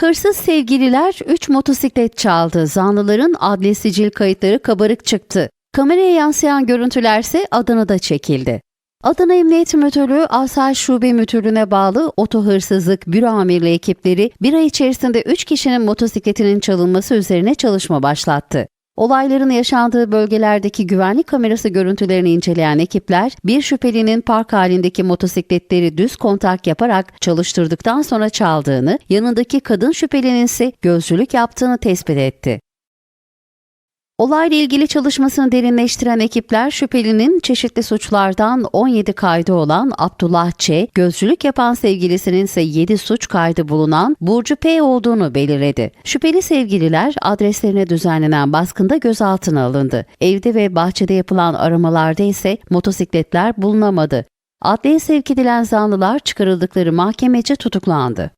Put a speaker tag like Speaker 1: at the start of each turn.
Speaker 1: Hırsız sevgililer 3 motosiklet çaldı. Zanlıların adli sicil kayıtları kabarık çıktı. Kameraya yansıyan görüntülerse Adana'da çekildi. Adana Emniyet Müdürlüğü Asayiş Şube Müdürlüğü'ne bağlı oto hırsızlık büro amirli ekipleri bir ay içerisinde 3 kişinin motosikletinin çalınması üzerine çalışma başlattı. Olayların yaşandığı bölgelerdeki güvenlik kamerası görüntülerini inceleyen ekipler, bir şüphelinin park halindeki motosikletleri düz kontak yaparak çalıştırdıktan sonra çaldığını, yanındaki kadın şüphelinin ise gözcülük yaptığını tespit etti. Olayla ilgili çalışmasını derinleştiren ekipler şüphelinin çeşitli suçlardan 17 kaydı olan Abdullah Ç, gözcülük yapan sevgilisinin ise 7 suç kaydı bulunan Burcu P olduğunu belirledi. Şüpheli sevgililer adreslerine düzenlenen baskında gözaltına alındı. Evde ve bahçede yapılan aramalarda ise motosikletler bulunamadı. Adliye sevk edilen zanlılar çıkarıldıkları mahkemece tutuklandı.